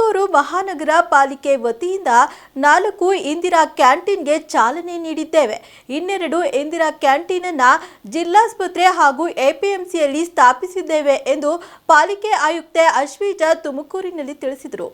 ತುಮಕೂರು ಮಹಾನಗರ ಪಾಲಿಕೆ ವತಿಯಿಂದ ನಾಲ್ಕು ಇಂದಿರಾ ಕ್ಯಾಂಟೀನ್ಗೆ ಚಾಲನೆ ನೀಡಿದ್ದೇವೆ. ಇನ್ನೆರಡು ಇಂದಿರಾ ಕ್ಯಾಂಟೀನ್ ಅನ್ನ ಜಿಲ್ಲಾಸ್ಪತ್ರೆ ಹಾಗೂ ಎಪಿಎಂಸಿಯಲ್ಲಿ ಸ್ಥಾಪಿಸಿದ್ದೇವೆ ಎಂದು ಪಾಲಿಕೆ ಆಯುಕ್ತೆ ಅಶ್ವೀಜ ತುಮಕೂರಿನಲ್ಲಿ ತಿಳಿಸಿದರು.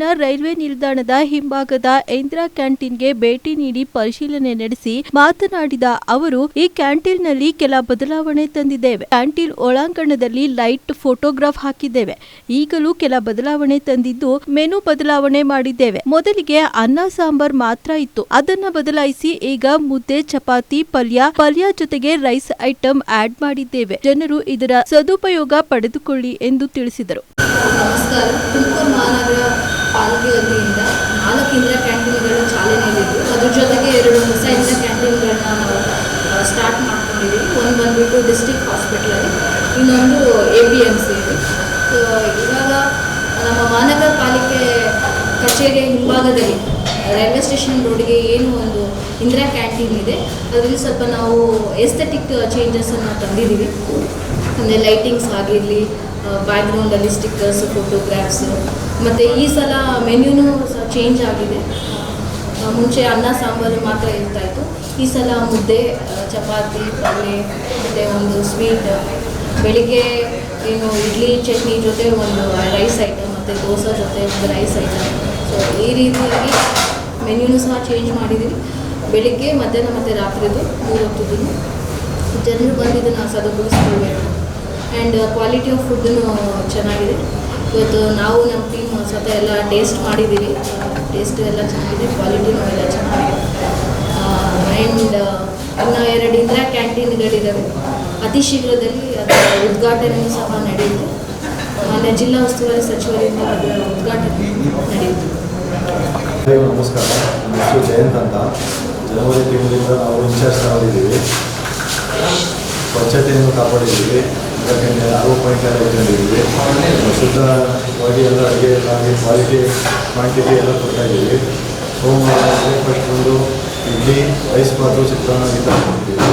ತುಮಕೂರಿನ ರೈಲ್ವೆ ನಿಲ್ದಾಣದ ಹಿಂಭಾಗದ ಇಂದಿರಾ ಕ್ಯಾಂಟೀನ್ಗೆ ಭೇಟಿ ನೀಡಿ ಪರಿಶೀಲನೆ ನಡೆಸಿ ಮಾತನಾಡಿದ ಅವರು, ಈ ಕ್ಯಾಂಟೀನ್ನಲ್ಲಿ ಕೆಲ ಬದಲಾವಣೆ ತಂದಿದ್ದೇವೆ. ಕ್ಯಾಂಟೀನ್ ಒಳಾಂಗಣದಲ್ಲಿ ಲೈಟ್ ಫೋಟೋಗ್ರಾಫ್ ಹಾಕಿದ್ದೇವೆ. ಈಗಲೂ ಕೆಲ ಬದಲಾವಣೆ ತಂದಿದ್ದು ಮೆನು ಬದಲಾವಣೆ ಮಾಡಿದ್ದೇವೆ. ಮೊದಲಿಗೆ ಅನ್ನ ಸಾಂಬಾರ್ ಮಾತ್ರ ಇತ್ತು. ಅದನ್ನ ಬದಲಾಯಿಸಿ ಈಗ ಮುದ್ದೆ, ಚಪಾತಿ, ಪಲ್ಯ ಪಲ್ಯ ಜೊತೆಗೆ ರೈಸ್ ಐಟಂ ಆಡ್ ಮಾಡಿದ್ದೇವೆ. ಜನರು ಇದರ ಸದುಪಯೋಗ ಪಡೆದುಕೊಳ್ಳಿ ಎಂದು ತಿಳಿಸಿದರು. ನಮಸ್ಕಾರ ತುಮಕೂರು ಮಹಾನಗರ ಪಾಲಿಕೆ ವತಿಯಿಂದ ನಾಲ್ಕು ಇಂದಿರಾ ಕ್ಯಾಂಟೀನ್ಗಳು ಚಾಲನೆಯಲ್ಲಿದ್ದು, ಅದ್ರ ಜೊತೆಗೆ ಎರಡು ಹೊಸ ಇಂದಿರಾ ಕ್ಯಾಂಟೀನ್ಗಳನ್ನ ನಾವು ಸ್ಟಾರ್ಟ್ ಮಾಡ್ಕೊಂಡಿದ್ದೀವಿ ಒಂದು ಬಂದ್ಬಿಟ್ಟು ಡಿಸ್ಟಿಕ್ ಹಾಸ್ಪಿಟ್ಲಲ್ಲಿ, ಇನ್ನೊಂದು ಎ ಪಿ ಎಂ ಸಿ ಇದೆ ಸೊ ಇವಾಗ ನಮ್ಮ ಮಹಾನಗರ ಪಾಲಿಕೆ ಕಚೇರಿಯ ಹಿಂಭಾಗದಲ್ಲಿ, ರೈಲ್ವೆ ಸ್ಟೇಷನ್ ರೋಡ್ಗೆ ಏನು ಒಂದು ಇಂದಿರಾ ಕ್ಯಾಂಟೀನ್ ಇದೆ, ಅದರಲ್ಲಿ ಸ್ವಲ್ಪ ನಾವು ಎಸ್ಥೆಟಿಕ್ ಚೇಂಜಸನ್ನು ತಂದಿದ್ದೀವಿ. ಅಂದರೆ ಲೈಟಿಂಗ್ಸ್ ಆಗಿರಲಿ ಬ್ಯಾಕ್ಗ್ರೌಂಡಲ್ಲಿ ಸ್ಟಿಕ್ಕರ್ಸ್ ಫೋಟೋಗ್ರಾಫ್ಸ್ ಮತ್ತು ಈ ಸಲ ಮೆನ್ಯೂನು ಸಹ ಚೇಂಜ್ ಆಗಿದೆ. ಮುಂಚೆ ಅನ್ನ, ಸಾಂಬಾರು ಮಾತ್ರ ಇರ್ತಾ ಇತ್ತು. ಈ ಸಲ ಮುದ್ದೆ ಚಪಾತಿ ಪಲ್ಯ ಮತ್ತು ಒಂದು ಸ್ವೀಟ್ ಬೆಳಿಗ್ಗೆ ಏನು ಇಡ್ಲಿ, ಚಟ್ನಿ ಜೊತೆ ಒಂದು ರೈಸ್ ಐಟಮ್ ಮತ್ತು ದೋಸೆ ಜೊತೆ ಒಂದು ರೈಸ್ ಐಟಮ್ ಸೊ ಈ ರೀತಿಯಾಗಿ ಮೆನ್ಯೂನು ಸಹ ಚೇಂಜ್ ಮಾಡಿದ್ದೀವಿ ಬೆಳಿಗ್ಗೆ ಮಧ್ಯಾಹ್ನ ಮತ್ತು ರಾತ್ರಿದು ಮೂರು ಹೊತ್ತಿದ್ದು ಜನರು ಬಂದಿದ್ದು ನಾವು ಸದುಪಡಿಸ್ಕೊಳ್ಬೇಕು ಆ್ಯಂಡ್ ಕ್ವಾಲಿಟಿ ಆಫ್ ಫುಡ್ಡೂ ಚೆನ್ನಾಗಿದೆ. ಇವತ್ತು ನಾವು ನಮ್ಮ ಟೀಮ್ ಸ್ವತಃ ಎಲ್ಲ ಟೇಸ್ಟ್ ಮಾಡಿದ್ದೀವಿ. ಟೇಸ್ಟ್ ಎಲ್ಲ ಚೆನ್ನಾಗಿದೆ ಕ್ವಾಲಿಟಿನೂ ಎಲ್ಲ ಚೆನ್ನಾಗಿದೆ. ಆ್ಯಂಡ್ ಇನ್ನು ಎರಡು ಇಂದಿರಾ ಕ್ಯಾಂಟೀನ್ಗಳಿದ್ದಾವೆ ಅತಿ ಶೀಘ್ರದಲ್ಲಿ ಅದರ ಉದ್ಘಾಟನೆಯೂ ಸಹ ನಡೆಯುತ್ತೆ. ಮಾನ್ಯ ಜಿಲ್ಲಾ ಉಸ್ತುವಾರಿ ಸಚಿವರಿಂದ ಅದರ ಉದ್ಘಾಟನೆ ಎಲ್ಲರಿಗೂ ನಮಸ್ಕಾರ. ನನ್ನ ಹೆಸರು ಜಯಂತ್ ಅಂತ. ಜನವರಿ ತಿಂಗಳಿಂದ ನಾವು ಇನ್ಚಾರ್ಜ್ ತಗೊಂಡಿದ್ದೀವಿ ಸ್ವಚ್ಛತೆಯನ್ನು ಕಾಪಾಡಿದ್ದೀವಿ. ಯಾಕಂದರೆ ಪಾಯಿಂಟ್ ಎಲ್ಲ ಇಟ್ಕೊಂಡಿದ್ದೀವಿ. ಶುದ್ಧವಾಗಿ ಎಲ್ಲ ಅಡುಗೆ ಎಲ್ಲ ಕ್ವಾಲಿಟಿ ಕ್ವಾಂಟಿಟಿ ಎಲ್ಲ ಕೊಡ್ತಾ ಇದ್ದೀವಿ. ಸೋಮವಾರ ಬ್ರೇಕ್ಫಾಸ್ಟ್ ಬಂದು ಇಡ್ಲಿ ರೈಸ್ ಬಾತು ಚಿತ್ರಾನ್ನ ಈ ಕೊಡ್ತೀವಿ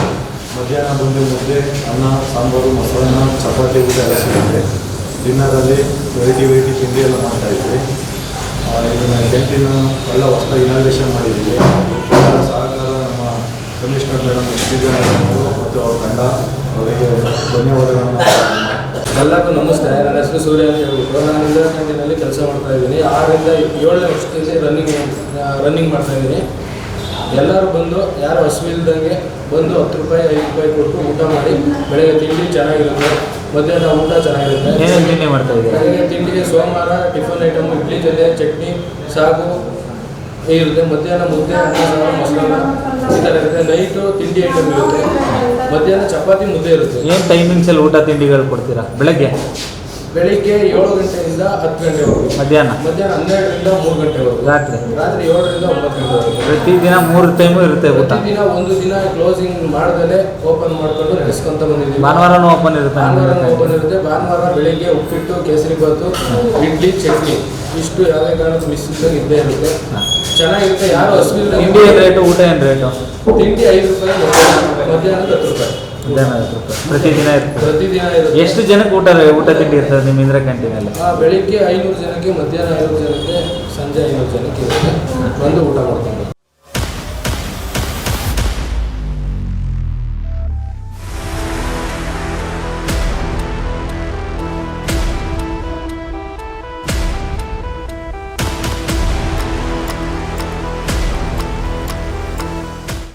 ಮಧ್ಯಾಹ್ನ ಬಂದು ಮುದ್ದೆ ಅನ್ನ ಸಾಂಬಾರು ಮೊಸರನ್ನ ಚಪಾತಿ ಊಟ ಎಲ್ಲ ಸಿಗುತ್ತೆ. ಡಿನ್ನರಲ್ಲಿ ವೆರೈಟಿ ವೆರೈಟಿ ತಿಂಡಿ ಎಲ್ಲ ಮಾಡ್ತಾ ಇದ್ದೀವಿ. ಆ, ಇದನ್ನ ಕ್ಯಾಂಟೀನ್ ಎಲ್ಲ ಹೊಸದಾಗಿ ಇನಾಗ್ರೇಷನ್ ಮಾಡಿದ್ದೀವಿ. ಸಹಕಾರ ನಮ್ಮ ಕಮಿಷನರ್ ಮೇಡಮ್ ಮತ್ತು ಅವ್ರ ತಂಡ. ಅವರಿಗೆ ಧನ್ಯವಾದಗಳನ್ನು ಎಲ್ಲರಿಗೂ ನಮಸ್ತೆ. ನನ್ನ ಹೆಸರು ಸೂರ್ಯ ಅಂತ ಹೇಳ್ಬಿಟ್ಟು ನಾನು ಇಂದಿರಾ ಕ್ಯಾಂಟೀನಲ್ಲಿ ಕೆಲಸ ಮಾಡ್ತಾ ಇದ್ದೀನಿ. ಆರರಿಂದ ಏಳನೇ ವರ್ಷದಿಂದ ರನ್ನಿಂಗ್ ರನ್ನಿಂಗ್ ಮಾಡ್ತಾ ಇದ್ದೀನಿ. ಎಲ್ಲರೂ ಬಂದು ಯಾರು ಹಸುವಿಲ್ದಂಗೆ ಬಂದು ಹತ್ತು ರೂಪಾಯಿ ಐದು ರೂಪಾಯಿ ಕೊಟ್ಟು ಊಟ ಮಾಡಿ ಬೆಳಗ್ಗೆ ತಿಂಡಿ ಚೆನ್ನಾಗಿರುತ್ತೆ. ಮಧ್ಯಾಹ್ನ ಊಟ ಚೆನ್ನಾಗಿರುತ್ತೆ. ಬೆಳಗ್ಗೆ ತಿಂಡಿಗೆ ಸೋಮವಾರ ಟಿಫನ್ ಐಟಮ್ ಇಡ್ಲಿ ಜೊತೆ ಚಟ್ನಿ ಸಾಗು ಇರುತ್ತೆ, ಮಧ್ಯಾಹ್ನ ಮುದ್ದೆ ಈ ಥರ ಇರುತ್ತೆ ನೈಟು ತಿಂಡಿ ಐಟಮ್ ಇರುತ್ತೆ. ಮಧ್ಯಾಹ್ನ ಚಪಾತಿ ಮುದ್ದೆ ಇರುತ್ತೆ. ಏನು ಟೈಮಿಂಗ್ಸಲ್ಲಿ ಊಟ ತಿಂಡಿಗಳು ಕೊಡ್ತೀರಾ? ಬೆಳಗ್ಗೆ? ಬೆಳಿಗ್ಗೆ ಏಳು ಗಂಟೆಯಿಂದ ಹತ್ತು ಗಂಟೆವರೆಗೂ. ಮಧ್ಯಾಹ್ನ. ಮಧ್ಯಾಹ್ನ ಹನ್ನೆರಡರಿಂದ ಮೂರು ಗಂಟೆವರೆಗೂ. ರಾತ್ರಿ. ರಾತ್ರಿ ಏಳರಿಂದ ಒಂಬತ್ತು ಗಂಟೆವರೆಗೂ. ಪ್ರತಿದಿನ ಮೂರು ಟೈಮು ಇರುತ್ತೆ ಊಟ. ಪ್ರತಿದಿನ ಒಂದು ದಿನ ಕ್ಲೋಸಿಂಗ್ ಮಾಡ್ದಲೆ ಓಪನ್ ಮಾಡ್ಕೊಂಡು ನಡೆಸ್ಕೊಂತ ಬಂದಿದ್ದೀವಿ. ಭಾನುವಾರನೂ ಓಪನ್ ಇರುತ್ತೆ ಭಾನುವಾರ ನಿಮ್ಮದು ಓಪನ್ ಇರುತ್ತೆ. ಭಾನುವಾರ ಬೆಳಿಗ್ಗೆ ಉಪ್ಪಿಟ್ಟು ಕೇಸರಿ ಬಾತು ಇಡ್ಲಿ ಚಟ್ನಿ. ಇಷ್ಟು ಯಾವುದೇ ಕಾರಣಕ್ಕೂ ಮಿಸ್ ಇದ್ದಾಗ ಇದ್ದೇ ಇರುತ್ತೆ. ಚೆನ್ನಾಗಿರುತ್ತೆ. ಯಾರು ಹಸಿವಿಲ್ಲ. ತಿಂಡಿ ಏನು ರೇಟು ಊಟ ಏನು ರೇಟು ತಿಂಡಿ ಐದು ರೂಪಾಯಿ ಮಧ್ಯಾಹ್ನ ಮಧ್ಯಾಹ್ನದ ಹತ್ತು ರೂಪಾಯಿ. ಪ್ರತಿದಿನ ಇರುತ್ತೆ ಪ್ರತಿದಿನ ಇರುತ್ತೆ. ಎಷ್ಟು ಜನಕ್ಕೆ ಊಟ ಊಟ ತಿಂಡಿ ಇರ್ತದೆ ನಿಮ್ಮ ಇಂದ್ರ ಕ್ಯಾಂಟೀನಲ್ಲಿ ಆ, ಬೆಳಿಗ್ಗೆ ಐನೂರು ಜನಕ್ಕೆ ಮಧ್ಯಾಹ್ನ ಐನೂರು ಜನಕ್ಕೆ ಸಂಜೆ ಐನೂರು ಜನಕ್ಕೆ ಇರುತ್ತೆ.